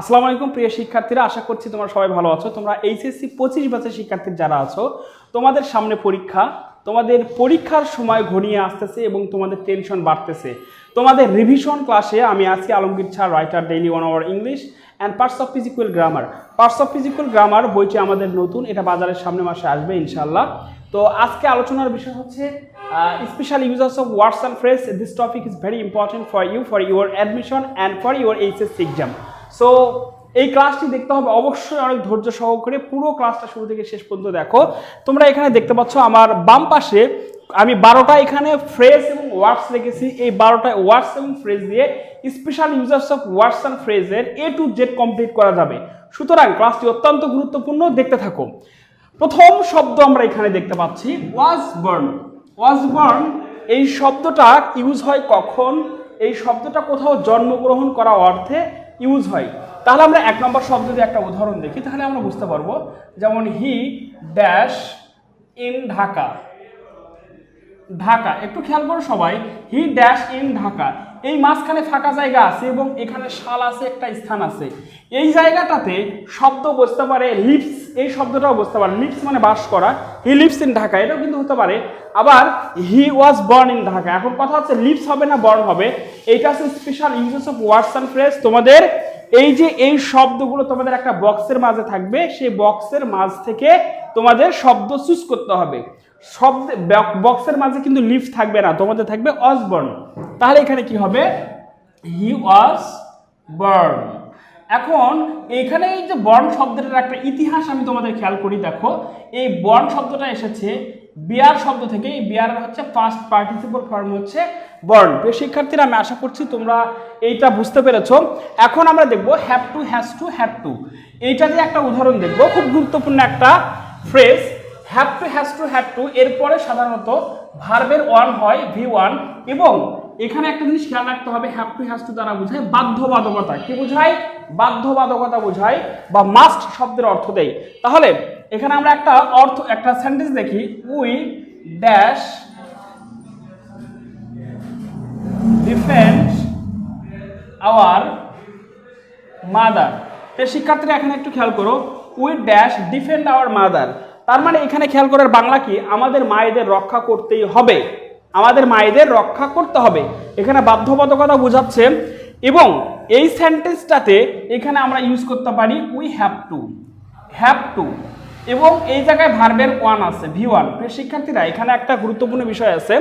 আসসালামু আলাইকুম, প্রিয় শিক্ষার্থীরা। আশা করছি তোমরা সবাই ভালো আছো। তোমরা এইচএসসি পঁচিশ ব্যাচের শিক্ষার্থী যারা আছো, তোমাদের সামনে পরীক্ষা। তোমাদের পরীক্ষার সময় ঘনিয়ে আসতেছে এবং তোমাদের টেনশন বাড়তেছে। তোমাদের রিভিশন ক্লাসে আমি আছি আলমগীর ছাড় writer daily one hour English and parts of physical grammar parts of physical grammar বইটি আমাদের নতুন, এটা বাজারের সামনে মাসে আসবে ইনশাল্লাহ তো আজকে আলোচনার বিষয় হচ্ছে special users of words and phrase this topic is very important for you for your admission and for your HSC exam so এই ক্লাসটি দেখতে হবে অবশ্যই অনেক ধৈর্য সহকারে। পুরো ক্লাসটা শুরু থেকে শেষ পর্যন্ত দেখো। তোমরা এখানে দেখতে পাচ্ছ আমার বাম পাশে আমি বারোটা এখানে ফ্রেজ এবং ওয়ার্ডস রেখেছি এই বারোটা ওয়ার্ডস এবং ফ্রেজ দিয়ে special users of words and ফ্রেজের A to Z complete করা যাবে। সুতরাং ক্লাসটি অত্যন্ত গুরুত্বপূর্ণ, দেখতে থাকো। প্রথম শব্দ আমরা এখানে দেখতে পাচ্ছি ওয়াজ বার্ন ওয়াজ বার্ন এই শব্দটা ইউজ হয় কখন? এই শব্দটা কোথাও জন্মগ্রহণ করা অর্থে ইউজ হয়। তাহলে আমরা এক নম্বর শব্দ যদি একটা উদাহরণ দেখি, তাহলে আমরা বুঝতে পারব, যেমন he dash in Dhaka. Dhaka, একটু খেয়াল করো সবাই। He dash in Dhaka. এই মাঝখানে ফাঁকা জায়গা আছে এবং এখানে শাল আছে, একটা স্থান আছে। এই জায়গাটাতে শব্দ বসতে পারে, লিপস, এই শব্দটাও বসতে পারে। লিপস মানে বাস করা, হি লিপস ইন ঢাকা, এটাও কিন্তু হতে পারে। আবার he was born in Dhaka. এখন কথা হচ্ছে, লিপস হবে না বর্ন হবে? এইটা হচ্ছে special uses of words and phrase তোমাদের এই যে এই শব্দগুলো তোমাদের একটা বক্সের মাঝে থাকবে, সেই বক্সের মাঝ থেকে তোমাদের শব্দ চুজ করতে হবে। শব্দ বক্সের মাঝে কিন্তু লিফট থাকবে না, তোমাদের থাকবে অসবর্ন তাহলে এখানে কি হবে? হি ওয়াজ বর্ন এখন এখানে এই যে বর্ণ শব্দটার একটা ইতিহাস আমি তোমাদের খেয়াল করি, দেখো। এই বর্ণ শব্দটা এসেছে বিয়ার শব্দ থেকে, এই বিয়ারের হচ্ছে ফার্স্ট পার্টিসিপল ফর্ম হচ্ছে বর্ন প্রিয় শিক্ষার্থীরা, আমি আশা করছি তোমরা এইটা বুঝতে পেরেছ। এখন আমরা দেখব have to has to have to এইটা দিয়ে একটা উদাহরণ দেখব। খুব গুরুত্বপূর্ণ একটা phrase have to has to have to এরপরে সাধারণত ভার্বের ওয়ান হয় ভি ওয়ান এবং এখানে একটা জিনিস খেয়াল রাখতে হবে হ্যাভ টু হ্যাজ টু দ্বারা বোঝায় বাধ্যবাধকতা। কি বোঝায়? বাধ্যবাধকতা বোঝায় বা মাস্ট শব্দের অর্থ দেয়। তাহলে এখানে আমরা একটা অর্থ, একটা সেন্টেন্স দেখি we dash defend our mother শিক্ষার্থীরা এখানে একটু খেয়াল করো we dash defend our mother তার মানে এখানে খেয়াল করার বাংলা কি? আমাদের মায়েদের রক্ষা করতেই হবে। আমাদের মায়েদের রক্ষা করতে হবে। এখানে বাধ্যবাধকতা বোঝাচ্ছে এবং এই সেন্টেন্সটাতে এখানে আমরা ইউজ করতে পারি we have to have to এবং এই জায়গায় ভার্বের ওয়ান আছে ভি ওয়ান শিক্ষার্থীরা, এখানে একটা গুরুত্বপূর্ণ বিষয় আছে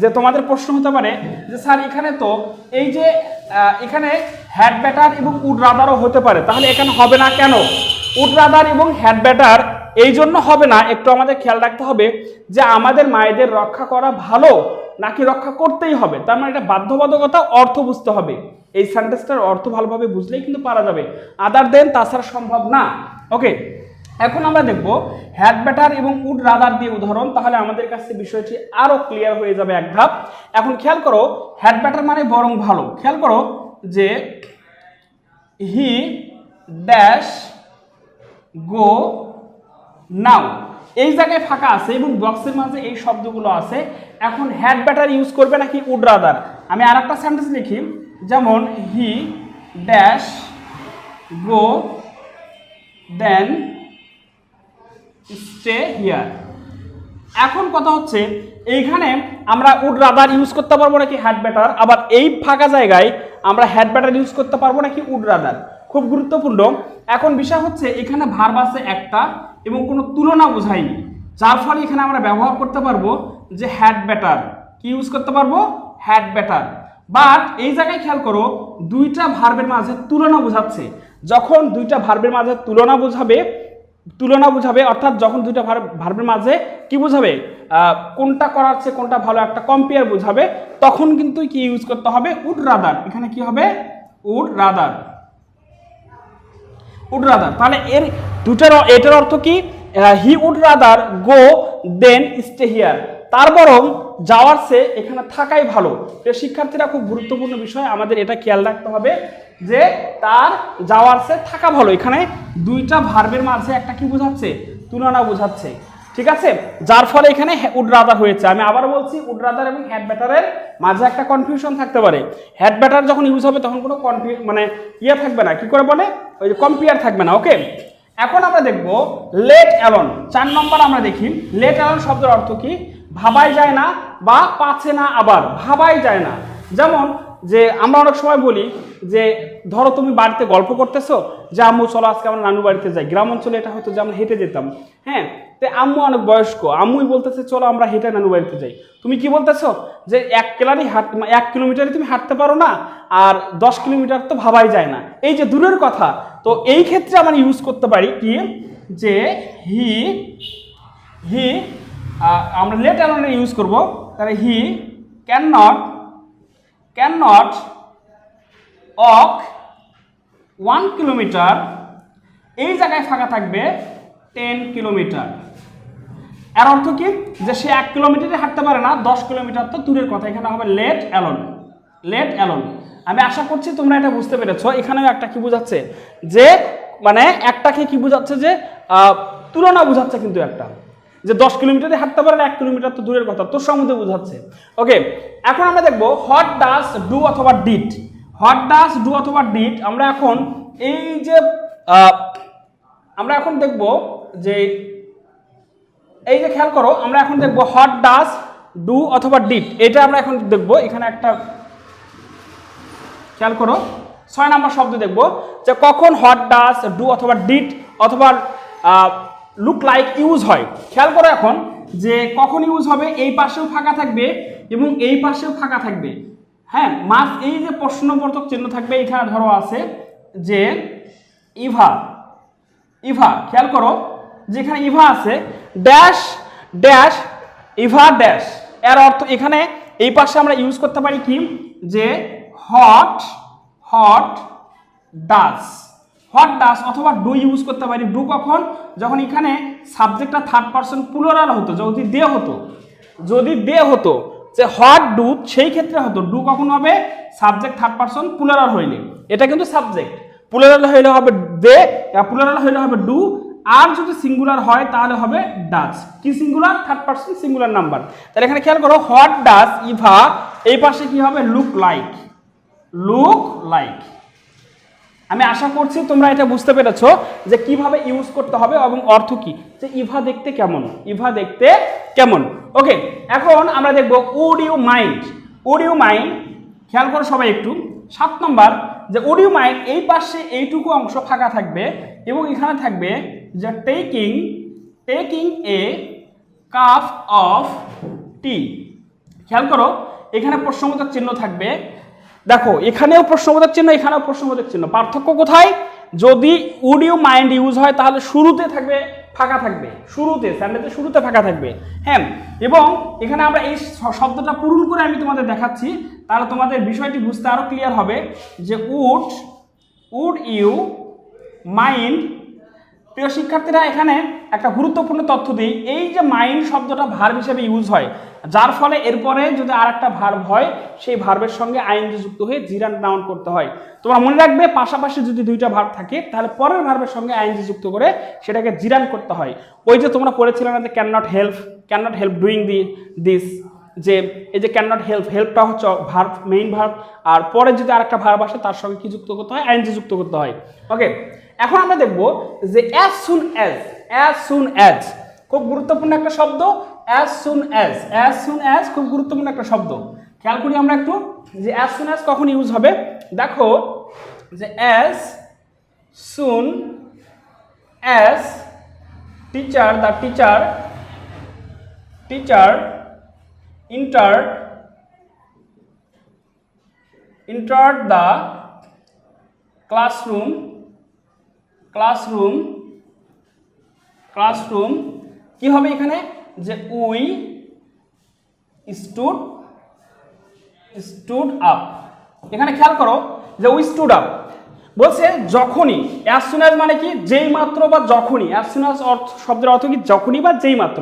যে তোমাদের প্রশ্ন হতে পারে যে, স্যার, এখানে তো এই যে এখানে হ্যাড ব্যাটার এবং উড রাদারও হতে পারে। তাহলে এখানে হবে না কেন? উড রাদার এবং হ্যাড ব্যাটার এই জন্য হবে না, একটু আমাদের খেয়াল রাখতে হবে যে আমাদের মায়েদের রক্ষা করা ভালো নাকি রক্ষা করতেই হবে। তার মানে এটা বাধ্যবাধকতা, অর্থ বুঝতে হবে। এই সেন্টেন্সটার অর্থ ভালোভাবে বুঝলেই কিন্তু পারা যাবে। আদার দেন তাছাড়া সম্ভব না। ওকে এখন আমরা দেখব হ্যাড ব্যাটার এবং উড রাদার দিয়ে উদাহরণ, তাহলে আমাদের কাছে বিষয়টি আরও ক্লিয়ার হয়ে যাবে এক ধাপ। এখন খেয়াল করো হ্যাড ব্যাটার মানে বরং ভালো। খেয়াল করো যে হি ড্যাশ গো নাও এই জায়গায় ফাঁকা আছে এবং বক্সের মাঝে এই শব্দগুলো আছে। এখন হ্যাড ব্যাটার ইউজ করবে নাকি উড রাদার আমি আর একটা সেন্টেন্স লিখি। যেমন he dash go then stay here এখন কথা হচ্ছে, এইখানে আমরা উড রাদার ইউজ করতে পারব নাকি হ্যাড ব্যাটার আবার এই ফাঁকা জায়গায় আমরা হ্যাড ব্যাটার ইউজ করতে পারব নাকি উড রাদার খুব গুরুত্বপূর্ণ। এখন বিষয় হচ্ছে, এখানে ভার্ব আছে একটা এবং কোনো তুলনা বোঝায়নি। যার ফলে এখানে আমরা ব্যবহার করতে পারব যে হ্যাড ব্যাটার কি ইউজ করতে পারব? হ্যাড ব্যাটার বাট এই জায়গায় খেয়াল করো, দুইটা ভার্বের মাঝে তুলনা বোঝাচ্ছে। যখন দুইটা ভার্বের মাঝে তুলনা বোঝাবে তুলনা বোঝাবে, অর্থাৎ যখন দুইটা ভার- ভার্বের মাঝে কি বোঝাবে? কোনটা করার চেয়ে কোনটা ভালো একটা কম্পেয়ার বোঝাবে, তখন কিন্তু কি ইউজ করতে হবে? উড রাদার এখানে কি হবে? Would rather would rather. তাহলে এর দুটার এটার অর্থ কি? He would rather, go, then, stay here. তার বরং যাওয়ার সে এখানে থাকাই ভালো। শিক্ষার্থীরা, খুব গুরুত্বপূর্ণ বিষয়। আমাদের এটা খেয়াল রাখতে হবে যে তার যাওয়ার সে থাকা ভালো। এখানে দুইটা ভার্বের মাঝে একটা কি বোঝাচ্ছে? তুলনা বোঝাচ্ছে। ঠিক আছে? যার ফলে এখানে উড রাদার হয়েছে। আমি আবার বলছি, উড রাদার এবং হ্যাড ব্যাটারের মাঝে একটা কনফিউশন থাকতে পারে। হ্যাড ব্যাটার যখন ইউজ হবে, তখন কোনো কনফিউ মানে ইয়ে থাকবে না। কি করে বলে? ওই যে কম্পেয়ার থাকবে না ওকে এখন আমরা দেখব লেট অ্যালন চার নম্বর আমরা দেখি লেট অ্যালন শব্দের অর্থ কি? ভাবাই যায় না বা পাচ্ছে না আবার, ভাবাই যায় না। যেমন যে আমরা অনেক সময় বলি যে, ধরো তুমি বাড়িতে গল্প করতেছো, যে আম্মু, চলো আজকে আমরা নানু বাড়িতে যাই। গ্রাম অঞ্চলে এটা হয়তো যে আমরা হেঁটে যেতাম। হ্যাঁ তো আম্মু অনেক বয়স্ক। আম্মুই বলতেছে, চলো আমরা হেঁটে নানু বাড়িতে যাই। তুমি কি বলতেছো? যে এক কেলারই হাঁট এক কিলোমিটারই তুমি হাঁটতে পারো না, আর দশ কিলোমিটার তো ভাবাই যায় না। এই যে দূরের কথা, তো এই ক্ষেত্রে আমরা ইউজ করতে পারি কি? যে হি হি আমরা লেট অ্যালোনে ইউজ করব। তাহলে he can not not walk one kilometre এই জায়গায় ফাঁকা থাকবে টেন কিলোমিটার এর অর্থ কি? যে সে এক কিলোমিটারে হাঁটতে পারে না, দশ কিলোমিটার তো দূরের কথা, এখানে হবে লেট অ্যালন লেট অ্যালন আমি আশা করছি তোমরা এটা বুঝতে পেরেছ। এখানেও একটা কি বোঝাচ্ছে? যে মানে একটাকে কি বোঝাচ্ছে যে তুলনা বোঝাচ্ছে কিন্তু একটা। যে দশ কিলোমিটারে হাঁটতে পারে না এক কিলোমিটার তো দূরের কথা, তোর সম্বন্ধে বোঝাচ্ছে। ওকে এখন আমরা দেখব হট ডাস ডু অথবা ডিট হট ডাস ডু অথবা ডিট আমরা এখন এই যে আমরা এখন দেখব যে, এই যে খেয়াল করো, আমরা এখন দেখব হট ডাস ডু অথবা ডিট এটা আমরা এখন দেখব, এখানে একটা, খেয়াল করো, ছয় নম্বর শব্দ দেখব যে কখন হট ডাস ডু অথবা ডিট অথবা লুক লাইক ইউজ হয়। খেয়াল করো এখন যে কখন ইউজ হবে, এই পাশেও ফাঁকা থাকবে এবং এই পাশেও ফাঁকা থাকবে। হ্যাঁ মাস এই যে প্রশ্নবোধক চিহ্ন থাকবে, এখানে ধরো আছে যে ইভা ইভা, খেয়াল করো, যেখানে ইভা আছে ড্যাশ ড্যাশ ইভা ড্যাশ এর অর্থ এখানে এই পাশে আমরা ইউজ করতে পারি কি? যে hot hot does hot does অথবা ডু ইউজ করতে পারি। ডু কখন? যখন এখানে সাবজেক্টটা থার্ড পার্সন প্লুরাল হতো, যদি দে হতো। যদি দে হতো, যে হট ডু সেই ক্ষেত্রে হতো। ডু কখন হবে? সাবজেক্ট থার্ড পার্সন প্লুরাল হইলে। এটা কিন্তু সাবজেক্ট প্লুরাল হইলে হবে দে প্লুরাল হইলে হবে ডু আর যদি সিঙ্গুলার হয়, তাহলে হবে ডাস কি singular third person singular number তাহলে এখানে খেয়াল করো হোয়াট ডাস ইভা, এই পাশে কি হবে? লুক লাইক লুক লাইক আমি আশা করছি তোমরা এটা বুঝতে পেরেছ যে কীভাবে ইউজ করতে হবে এবং অর্থ কি। যে ইভা দেখতে কেমন? ইভা দেখতে কেমন? ওকে, এখন আমরা দেখব would you mind would you mind খেয়াল করো সবাই একটু। সাত নম্বর, যে উড ইউ মাইন্ড এই পাশে এইটুকু অংশ ফাঁকা থাকবে এবং এখানে থাকবে যে taking taking a cup of tea খেয়াল করো, এখানে প্রশ্নবোধক চিহ্ন থাকবে দেখো, এখানেও প্রশ্নবোধক চিহ্ন, এখানেও প্রশ্নবোধক চিহ্ন। পার্থক্য কোথায়? যদি উড ইউ মাইন্ড ইউজ হয়, তাহলে শুরুতে থাকবে, ফাঁকা থাকবে। শুরুতে স্যান্ডেতে শুরুতে ফাঁকা থাকবে। হ্যাঁ এবং এখানে আমরা এই শব্দটা পূরণ করে আমি তোমাদের দেখাচ্ছি। তাহলে তোমাদের বিষয়টি বুঝতে আরও ক্লিয়ার হবে যে উড উড ইউ মাইন্ড প্রিয় শিক্ষার্থীরা, এখানে একটা গুরুত্বপূর্ণ তথ্য দিই। এই যে মাইন্ড শব্দটা ভার্ব হিসেবে ইউজ হয়, যার ফলে এরপরে যদি আর একটা ভার্ব হয়, সেই ভার্বের সঙ্গে আইনজি যুক্ত হয়ে জিরান নাউন করতে হয়। তোমরা মনে রাখবে, পাশাপাশি যদি দুইটা ভার্ব থাকে, তাহলে পরের ভার্বের সঙ্গে আইনজি যুক্ত করে সেটাকে জিরান করতে হয়। ওই যে তোমরা পড়েছিলে না যে can not help can not help doing the this যে এই যে ক্যান নট হেল্প হেল্পটা হচ্ছে ভার্ব মেইন ভার্ব আর পরে যদি আরেকটা ভার্ব আসে, তার সঙ্গে কি যুক্ত করতে হয়? আইনজি যুক্ত করতে হয়। ওকে এখন আমরা দেখব যে as soon as as soon as খুব গুরুত্বপূর্ণ একটা শব্দ as soon as as soon as খুব গুরুত্বপূর্ণ একটা শব্দ। খেয়াল করি আমরা একটু যে অ্যাজ সুন অ্যাজ কখন ইউজ হবে। দেখো যে as soon as teacher the teacher teacher entered entered the classroom classroom classroom, কি হবে এখানে? যে উই স্টুড স্টুড আপ এখানে খেয়াল করো যে উই স্টুড আপ বলছে যখনই অ্যাজ মানে কি? যেই মাত্র বা যখনই। অ্যাজ অর্থ, শব্দের অর্থ কি? যখনই বা যেই মাত্র।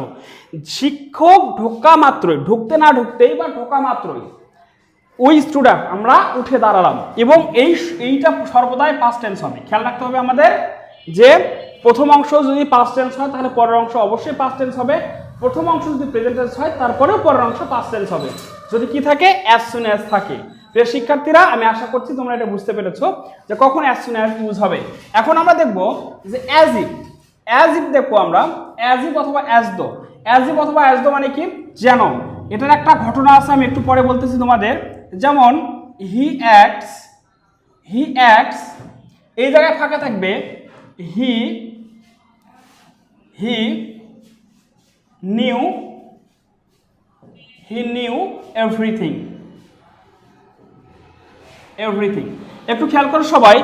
শিক্ষক ঢোকা মাত্রই, ঢুকতে না ঢুকতেই বা ঢোকা মাত্রই ওই স্টুডেন্ট আমরা উঠে দাঁড়ালাম। এবং এই, এইটা সর্বদাই পাস্ট টেন্স হবে। খেয়াল রাখতে হবে আমাদের যে প্রথম অংশ যদি পাস্ট টেন্স হয়, তাহলে পরের অংশ অবশ্যই পাস্ট টেন্স হবে। প্রথম অংশ যদি প্রেজেন্ট টেন্স হয়, তারপরেও পরের অংশ পাস্ট টেন্স হবে। যদি কি থাকে? অ্যাজ সুন অ্যাজ থাকে। প্রিয় শিক্ষার্থীরা, আমি আশা করছি তোমরা এটা বুঝতে পেরেছ যে কখন অ্যাজ সুন অ্যাজ ইউজ হবে। এখন আমরা দেখব যে অ্যাজ ইফ অ্যাজ ইফ দেখব আমরা অ্যাজ ইফ অথবা অ্যাজ দো অ্যাজ ইফ অথবা অ্যাজ দো মানে কি? যেন। এটার একটা ঘটনা আছে, আমি একটু পরে বলতেছি তোমাদের। যেমন হি অ্যাক্টস হি অ্যাক্টস এই জায়গায় ফাঁকা থাকবে he he knew he knew everything. Everything. একটু খেয়াল করো সবাই,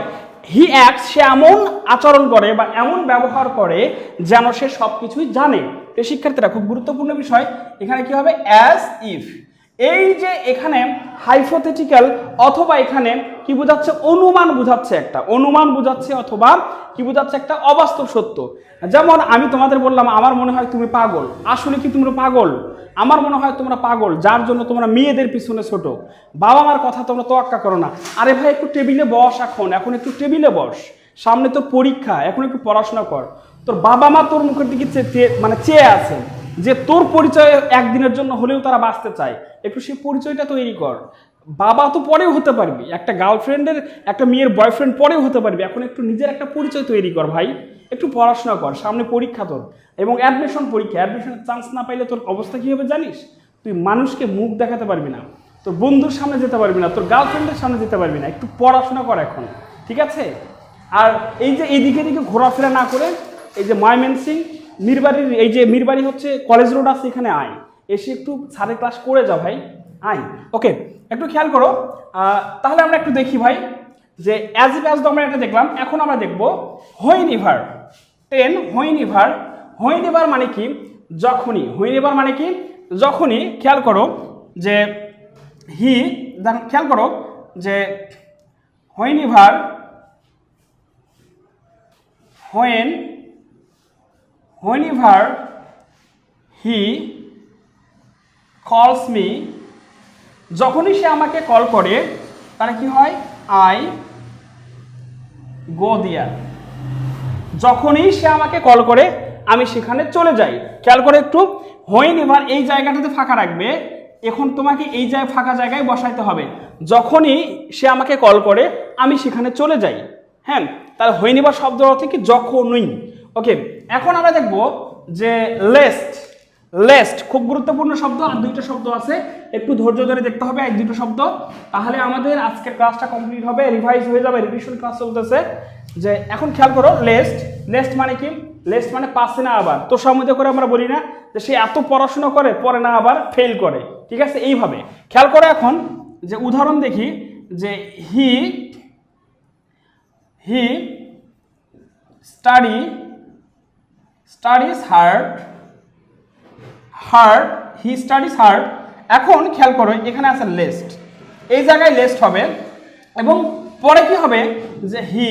হি অ্যাক্ট সে এমন আচরণ করে বা এমন ব্যবহার করে যেন সে সব কিছুই জানে শিক্ষার্থীরা, খুব গুরুত্বপূর্ণ বিষয়, এখানে কি হবে? As if. এই যে এখানে হাইপোথেটিক্যাল অথবা এখানে কি বোঝাচ্ছে, অনুমান বোঝাচ্ছে একটা। অনুমান বোঝাচ্ছে অথবা কি বোঝাচ্ছে একটা অবাস্তব সত্য। যেমন আমি তোমাদের বললাম, আমার মনে হয় তুমি পাগল। আসলে কি তোমরা পাগল? আমার মনে হয় তোমরা পাগল, যার জন্য তোমরা মেয়েদের পিছনে ছোট। বাবা মার কথা তোমরা তোয়াক্কা করো না। আরে ভাই, একটু টেবিলে বস এখন এখন একটু টেবিলে বস। সামনে তোর পরীক্ষা, এখন একটু পড়াশোনা কর। তোর বাবা মা তোর মুখের দিকে মানে চেয়ে আছে। যে তোর পরিচয় একদিনের জন্য হলেও তারা বাঁচতে চায়। একটু সেই পরিচয়টা তৈরি কর। বাবা তো পরেও হতে পারবি। একটা গার্লফ্রেন্ডের একটা মেয়ের বয়ফ্রেন্ড পরেও হতে পারবি। এখন একটু নিজের একটা পরিচয় তৈরি কর ভাই। একটু পড়াশোনা কর, সামনে পরীক্ষা তোর। এবং অ্যাডমিশন পরীক্ষা অ্যাডমিশনের চান্স না পাইলে তোর অবস্থা কী হবে জানিস? তুই মানুষকে মুখ দেখাতে পারবি না। তোর বন্ধুর সামনে যেতে পারবি না। তোর গার্লফ্রেন্ডের সামনে যেতে পারবি না। একটু পড়াশোনা কর এখন, ঠিক আছে? আর এই যে এইদিকে দিকে ঘোরাফেরা না করে, এই যে ময়মেনসিং মিরবাড়ির, এই যে মিরবাড়ি হচ্ছে কলেজ রোড আছে এখানে, আয়। এসে একটু সাড়ে ক্লাস করে যাও ভাই, আয়। ওকে একটু খেয়াল করো তাহলে আমরা একটু দেখি ভাই, যে অ্যাজ ইফ অ্যাজ আমরা এটা দেখলাম, এখন আমরা দেখব হোইন ইভার টেন হোইন ইভার হোইন ইভার মানে কি? যখনই হোইন ইভার মানে কি? যখনই, খেয়াল করো, যে হি খেয়াল করো, যে whenever when whenever he calls me, যখনই সে আমাকে কল করে, তাহলে কি হয়? আই গো দিয়ার যখনই সে আমাকে কল করে, আমি সেখানে চলে যাই। খেয়াল করে একটু হোয়েন এবার এই জায়গাটাতে ফাঁকা রাখবে, এখন তোমাকে এই জায়গায় ফাঁকা জায়গায় বসাইতে হবে। যখনই সে আমাকে কল করে, আমি সেখানে চলে যাই। হ্যাঁ? তাহলে হইনিবার শব্দ অর্থ কি? যখনই। ওকে এখন আমরা দেখব যে লেস্ট লেস্ট খুব গুরুত্বপূর্ণ শব্দ, আর দুইটা শব্দ আছে। একটু ধৈর্য ধরে দেখতে হবে এই দুটো শব্দ। তাহলে আমাদের আজকের ক্লাসটা কমপ্লিট হবে রিভাইজ হয়ে যাবে রিভিশন ক্লাস চলতেছে। যে এখন খেয়াল করো লেস্ট লেস্ট মানে কি? লেস্ট মানে পাসে না আবার। তো সম্মতি করে আমরা বলি না যে সে এত পড়াশোনা করে, পরে না আবার ফেল করে। ঠিক আছে? এইভাবে। খেয়াল করো এখন যে উদাহরণ দেখি যে he he study studies hard hard he studies hard এখন খেয়াল করো, এখানে আছে লেস্ট এই জায়গায় লেস্ট হবে। এবং পরে কি হবে? যে he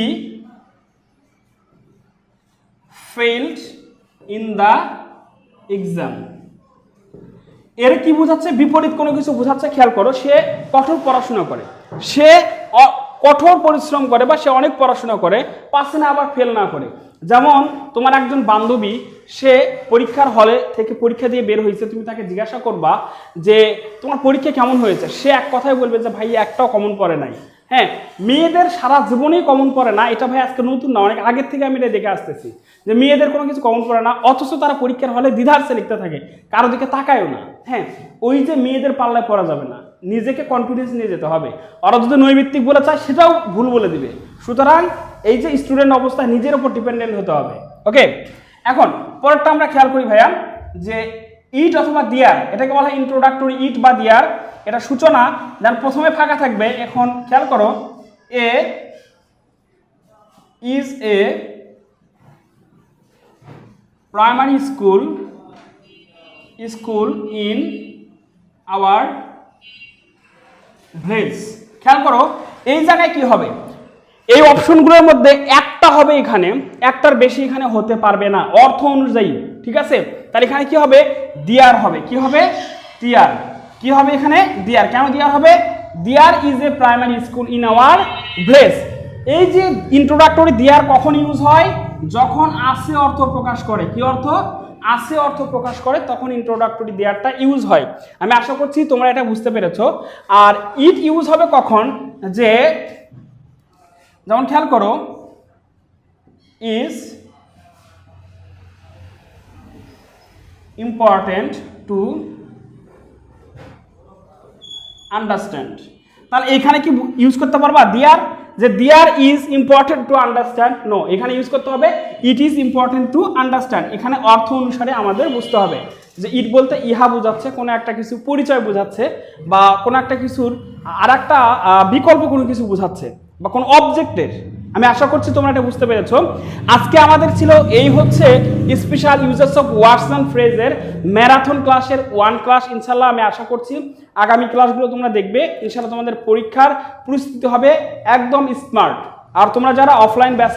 failed in the exam এর কি বোঝাচ্ছে? বিপরীত কোনো কিছু বোঝাচ্ছে, খেয়াল করো, সে কঠোর পড়াশোনা করে। সে কঠোর পরিশ্রম করে বা সে অনেক পড়াশোনা করে, পাশে না আবার ফেল না করে। যেমন তোমার একজন বান্ধবী, সে পরীক্ষার হলে থেকে পরীক্ষা দিয়ে বের হয়েছে, তুমি তাকে জিজ্ঞাসা করবা যে তোমার পরীক্ষা কেমন হয়েছে? সে এক কথাই বলবে যে, ভাই, একটাও কমন পড়ে নাই। হ্যাঁ মেয়েদের সারা জীবনেই কমন পড়ে না, এটা ভাই আজকে নতুন না, অনেক আগের থেকে আমি এটা দেখে আসতেছি। যে মেয়েদের কোনো কিছু কমন পড়ে না, অথচ তারা পরীক্ষার হলে দ্বিধার্সে লিখতে থাকে, কারও দিকে তাকায়ও না। হ্যাঁ ওই যে মেয়েদের পাল্লায় পড়া যাবে না, নিজেকে কনফিডেন্স নিয়ে যেতে হবে। ওরা যদি নৈমিত্তিক বলে চায়, সেটাও ভুল বলে দিবে। সুতরাং এই যে স্টুডেন্ট অবস্থায় নিজের উপর ডিপেন্ডেন্ট হতে হবে ওকে এখন, পরেরটা আমরা খেয়াল করি ভাইয়া, যে ইট অথবা দিয়ার এটাকে বলা হয় ইন্ট্রোডাক্টরি ইট বা দিয়ার এটা সূচনা, যার প্রথমে ফাঁকা থাকবে, এখন খেয়াল করো, a is a primary school school in our village খেয়াল করো, এই জায়গায় কি হবে? এই অপশনগুলোর মধ্যে একটা হবে এখানে, একটার বেশি এখানে হতে পারবে না, অর্থ অনুযায়ী, ঠিক আছে? তাহলে এখানে কি হবে? দিয়ার হবে। কি হবে? দিয়ার কি হবে এখানে? দিয়ার কেন দিয়ার হবে? There is a primary school in our village এই যে ইন্ট্রোডাক্টরি দিয়ার কখন ইউজ হয়? যখন আসে অর্থ প্রকাশ করে। কি অর্থ? আসে অর্থ প্রকাশ করে, তখন ইন্ট্রোডাক্টরি দেয়ারটা ইউজ হয়। আমি আশা করছি তোমরা এটা বুঝতে পেরেছ। আর ইট ইউজ হবে কখন? যে যেমন খেয়াল করো ইজ ইম্পর্টেন্ট টু আন্ডারস্ট্যান্ড তাহলে এখানে কি ইউজ করতে পারবা? দিয়ার যে there is important to understand no এখানে ইউজ করতে হবে it is important to understand এখানে অর্থ অনুসারে আমাদের বুঝতে হবে। যে ইট বলতে ইহা বোঝাচ্ছে, কোনো একটা কিছু পরিচয় বোঝাচ্ছে, বা কোনো একটা কিছুর আর একটা বিকল্প কোনো কিছু বোঝাচ্ছে। বা কোনো অবজেক্টের আমি আশা করছি তোমরা এটা বুঝতে পেরেছ। আজকে আমাদের ছিল এই হচ্ছে special users of words and ফ্রেজের marathon ক্লাসের ওয়ান ক্লাস ইনশাল্লাহ আমি আশা করছি আগামী ক্লাসগুলো তোমরা দেখবে। ইনশাল্লাহ তোমাদের পরীক্ষার পরিস্থিতি হবে একদম স্মার্ট আর তোমরা যারা অফলাইন ব্যাচ